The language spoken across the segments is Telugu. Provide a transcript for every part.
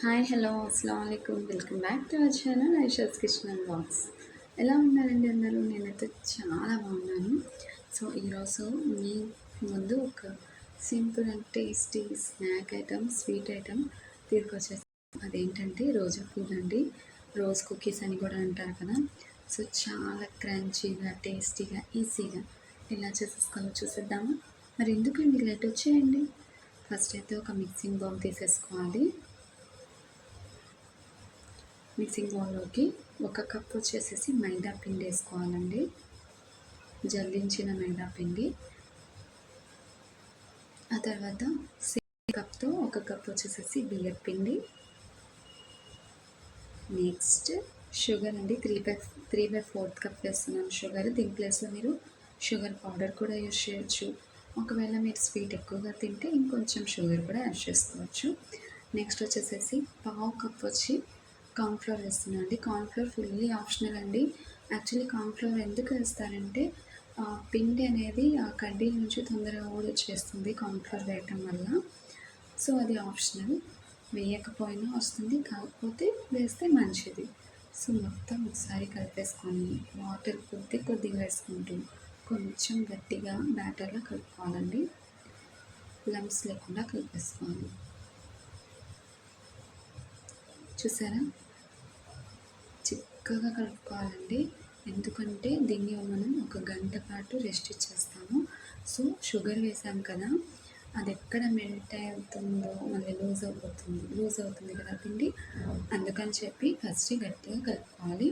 హాయ్ హలో అస్సలం అయికమ్ welcome back to our channel Aisha's kitchen and box ఎలా ఉన్నారండి అందరూ? నేనైతే చాలా బాగున్నాను. సో ఈరోజు మీ ముందు ఒక simple and tasty snack item sweet item తీసుకొచ్చేసి అదేంటంటే రోజా పూలు అండి. రోజ్ కుకీస్ అని కూడా అంటారు కదా. సో చాలా క్రంచీగా టేస్టీగా ఈజీగా ఎలా చేసేసుకోవాలో చూసేద్దామా? మరి ఎందుకండి లేట్ వచ్చేయండి? ఫస్ట్ అయితే ఒక మిక్సింగ్ బౌల్ తీసేసుకోవాలి. మిక్సింగ్ బౌల్లోకి ఒక కప్ వచ్చేసేసి మైదా పిండి వేసుకోవాలండి. జల్లించిన మైదా పిండి. ఆ తర్వాత సేమ్ కప్తో ఒక కప్ వచ్చేసేసి బియ్యం పిండి. నెక్స్ట్ షుగర్ అండి three by three by fourth cup వేస్తున్నాను షుగర్. దీని ప్లేస్లో మీరు షుగర్ పౌడర్ కూడా యూజ్ చేయొచ్చు. ఒకవేళ మీరు స్వీట్ ఎక్కువగా తింటే ఇంకొంచెం షుగర్ కూడా యాడ్ చేసుకోవచ్చు. నెక్స్ట్ వచ్చేసేసి పావు కప్ వచ్చి కార్న్ఫ్లోర్ వేస్తున్నాను అండి కార్న్ఫ్లోర్ ఫుల్లీ ఆప్షనల్ అండి. యాక్చువల్లీ కార్న్ఫ్లోర్ ఎందుకు వేస్తారంటే పిండి అనేది ఆ కడ్డీ నుంచి తొందరగా ఊడొచ్చేస్తుంది కార్న్ఫ్లోర్ వేయటం వల్ల. సో అది ఆప్షనల్. వేయకపోయినా వస్తుంది కాకపోతే వేస్తే మంచిది. సో మొత్తం ఒకసారి కలిపేసుకొని వాటర్ కొద్ది కొద్దిగా వేసుకుంటూ కొంచెం గట్టిగా బ్యాటర్లో కలుపుకోవాలండి. లమ్స్ లేకుండా కలిపేసుకోవాలి. చూసారా? చక్కగా కలుపుకోవాలండి. ఎందుకంటే దీన్ని మనం ఒక గంట పాటు రెస్ట్ ఇచ్చేస్తాము. సో షుగర్ వేసాం కదా అది ఎక్కడ మెల్ట్ అవుతుందో మళ్ళీ లూజ్ అయిపోతుంది లూజ్ అవుతుంది కదా పిండి? అందుకని చెప్పి ఫస్ట్ గట్టిగా కలుపుకోవాలి.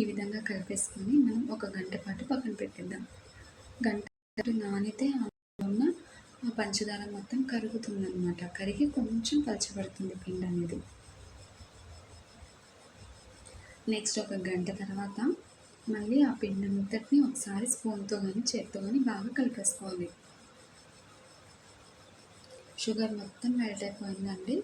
ఈ విధంగా కలిపేసుకొని మనం ఒక గంట పాటు పక్కన పెట్టిద్దాం. గంట పాటు నానితే ఉన్న ఆ పంచదార మొత్తం కరుగుతుంది అనమాట కరిగి కొంచెం పలచబడుతుంది పిండి అనేది. నెక్స్ట్ ఒక గంట తర్వాత మళ్ళీ ఆ పిండంతటిని ఒకసారి స్పూన్తో కానీ చేత్తో కానీ బాగా కలిపేసుకోవాలి. షుగర్ మొత్తం మెల్ట్ అయిపోయిందండి.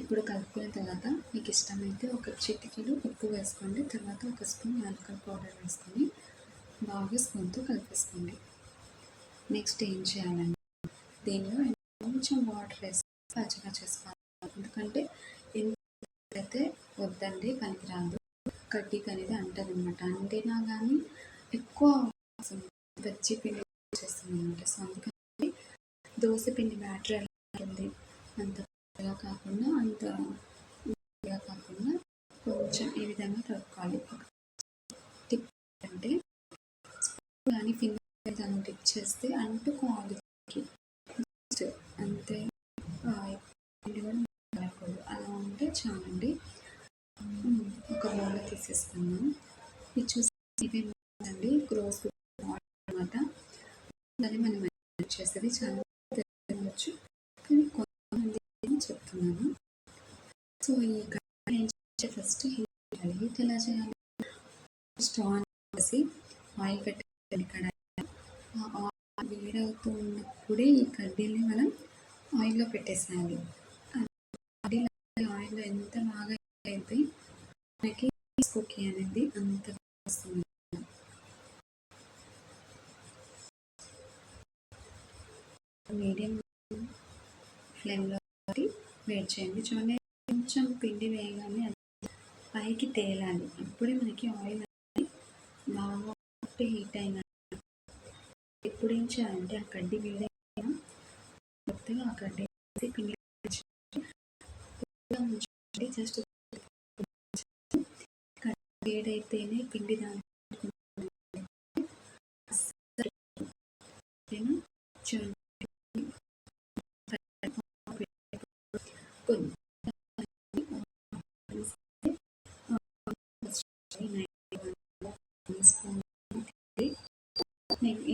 ఇప్పుడు కలుపుకున్న తర్వాత మీకు ఇష్టమైతే ఒక చిటికీలు ఉప్పు వేసుకోండి. తర్వాత ఒక స్పూన్ యాలకల్ పౌడర్ వేసుకొని బాగా స్పూన్తో కలిపేసుకోండి. నెక్స్ట్ ఏం చేయాలండి? దీనిలో కొంచెం వాటర్ వేసి పచ్చగా చేసుకోవాలి ఎందుకంటే అయితే వద్దండి పనికిరాదు. కడ్డీకి అనేది అంటది అనమాట అంటేనా కానీ ఎక్కువ పచ్చి పిండి చేస్తుంది అనమాట సో అందుకని దోశ పిండి బ్యాటర్ ఎలా ఉంటుంది? అంత కాకుండా అంత కాకుండా కొంచెం ఈ విధంగా కలుపుకోవాలి. టిప్ అంటే కానీ ఫింగర్ దాన్ని టిప్ చేస్తే అంటుకోవాలి. కాదు చాలండి ఒక బౌల్ తీసేసుకున్నాం ఇది చూసి ఇవేంటండి గ్రోస్ అనమాట. దాన్ని మనం చేసేది చాలా తెలియవచ్చు కానీ కొంతమంది చెప్తున్నాను సో ఈ ఫస్ట్ చేయాలి? హీట్ ఎలా చేయాలి? స్టవ్ ఆన్ చేసి ఆయిల్ పెట్టాలి కడాయి ఆయిల్ వేడవుతూ ఉన్నప్పుడే ఈ కడ్డీని మనం ఆయిల్లో పెట్టేసేయాలి. ఆయిల్లో ఎంత బాగా అయితే మనకి కుకీ అనేది అంత వస్తుంది. మీడియం ఫ్లేమ్లో వేడి చేయండి. చూడండి కొంచెం పిండి వేయగానే పైకి తేలాలి. అప్పుడే మనకి ఆయిల్ అనేది బాగా హీట్ అయిన ఎప్పుడు ఏం చేయాలంటే ఆ కడ్డీ వేడైనా కొత్తగా ఆ కడ్డీ పిండి జస్ట్ వేడైతేనే పిండి దాని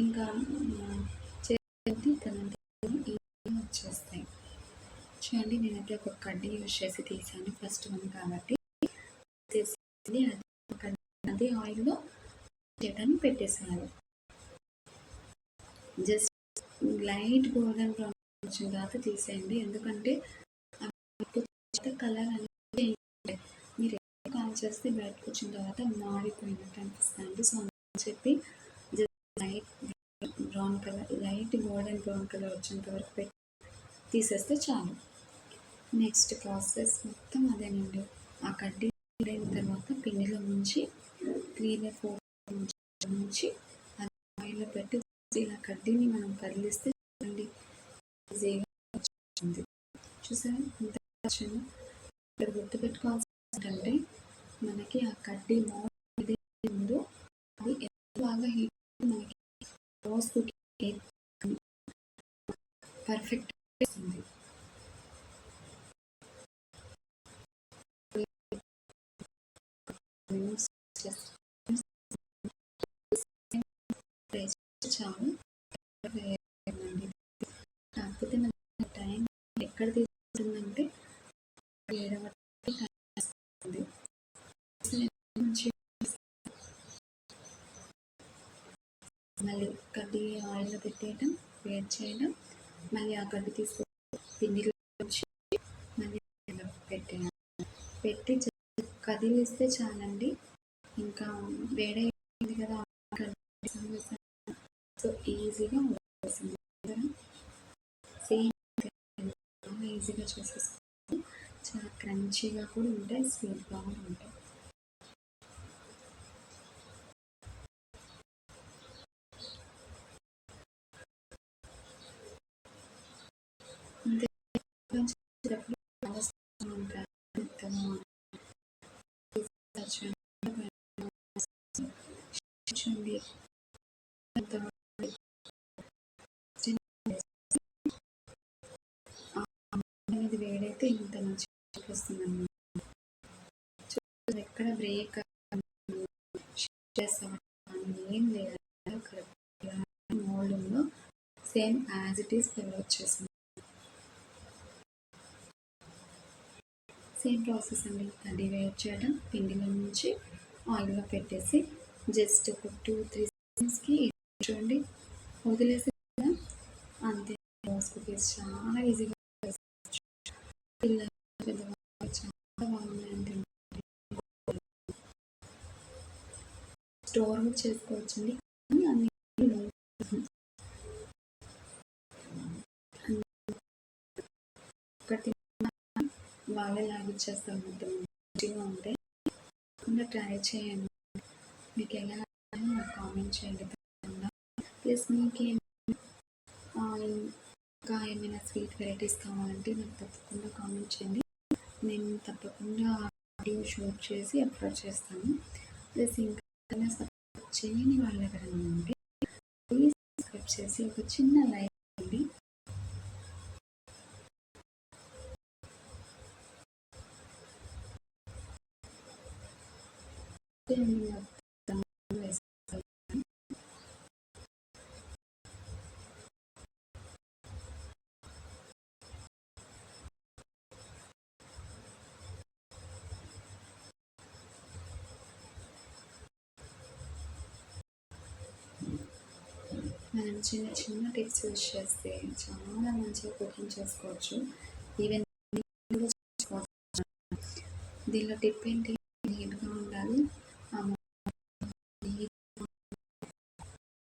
ఇంకా చేతి వచ్చేస్తాను చూడండి నేనైతే ఒక కడ్డీ యూజ్ చేసి తీసాను. ఫస్ట్ వన్ కాబట్టి అది అదే ఆయిల్లో చేయడానికి పెట్టేసాను జస్ట్ లైట్ గోల్డెన్ బ్రౌన్ వచ్చిన తర్వాత తీసేయండి. ఎందుకంటే కలర్ అనేది మీరు కాల్ చేస్తే బయటకు వచ్చిన తర్వాత మాడిపోయినట్టు అనిపిస్తుంది. సో అని చెప్పి just light brown colour light golden brown colour వచ్చేంత వరకు పెట్టి తీసేస్తే చాలు. నెక్స్ట్ ప్రాసెస్ మొత్తం అదేనండి. ఆ కడ్డీ అయిన తర్వాత పిండిలో ముంచి త్రీ ఫోర్ నుంచి ఆయిల్లో పెట్టి ఇలా కడ్డీని మనం కదిలిస్తే చూడండి ఈజీగా వచ్చింది. చూసారా? ఇంత వచ్చింది? ఇక్కడ గుర్తుపెట్టుకోవాల్సి ఏంటంటే మనకి ఆ కడ్డీ మోడ్ ఉందో అది ఎంత బాగా హీట్ మనకి రోజు కుకింగ్ పర్ఫెక్ట్ వస్తుంది. చాలు కాకపోతే మన టైం ఎక్కడ తీసుకుంటుందంటే ఏడవ మళ్ళీ కడ్డీ ఆయిల్లో పెట్టేయడం వేడి చేయడం మళ్ళీ ఆ కడ్డీ తీసుకొని పిండిలో మళ్ళీ పెట్టేయాలి పెట్టి కదిలిస్తే చాలండి. ఇంకా వేడైంది కదా సో ఈజీగా వస్తుంది సేమ్ ఈజీగా చేసేసుకోవాలి చాలా క్రంచీగా కూడా ఉంటాయి స్వీట్గా కూడా ఉంటాయి అంతే చూడండి అనేది వేడైతే ఇంత మంచి వస్తుంది ఎక్కడ బ్రేక్ ఏం లేదు. మోల్డ్లో same as it is flavour వచ్చేసింది సేమ్ ప్రాసెస్ అండి. కడ్డీ వేడి చేయడం పిండిలో నుంచి ఆయిల్లో పెట్టేసి జస్ట్ ఒక టూ త్రీ సెకండ్స్కి చూడండి. వదిలేసి అంతే. రోజుకు చాలా ఈజీగా పిల్లలు పెద్దవాళ్ళు చాలా బాగున్నాయండి స్టోర్ చేసుకోవచ్చండి అన్ని ఒకటి వాళ్ళే లాగిచ్చేస్తారు మొత్తం మంచిగా ఉంటే ట్రై చేయండి మీకు ఎలా కామెంట్ చేయండి ప్లస్ మీకు ఇంకా ఏమైనా స్వీట్ వెరైటీస్ కావాలంటే నాకు తప్పకుండా కామెంట్ చేయండి. నేను తప్పకుండా వీడియో షూట్ చేసి అప్లోడ్ చేస్తాను. ప్లస్ ఇంకా సబ్స్క్రైబ్ చేయని వాళ్ళు ఎవరైనా ఉంటే ప్లీజ్ సబ్స్క్రైబ్ చేసి ఒక చిన్న లైక్ అండి మనం చిన్న చిన్న టిప్స్ యూజ్ చేస్తే చాలా మంచిగా కుకింగ్ చేసుకోవచ్చు. ఈవెన్ దీనిలో టిప్ ఏంటి? నీట్గా ఉండాలి.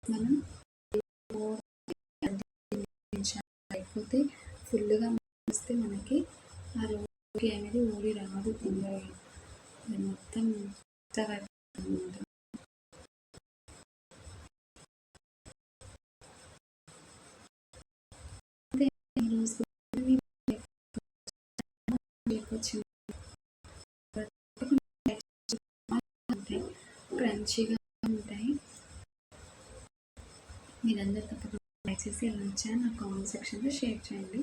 మనం అయిపోతే ఫుల్గా వస్తే మనకి ఆ రోజుకి అనేది ఊరి రాదు తొందరగా. మొత్తం అనమాట రుచిగా ఉంటాయి. మీరందరూ తప్పకుండా లైక్ చేసి ఎలా వచ్చా నా కామెంట్ సెక్షన్లో షేర్ చేయండి.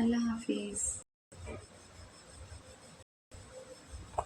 అల్లా హాఫీజ్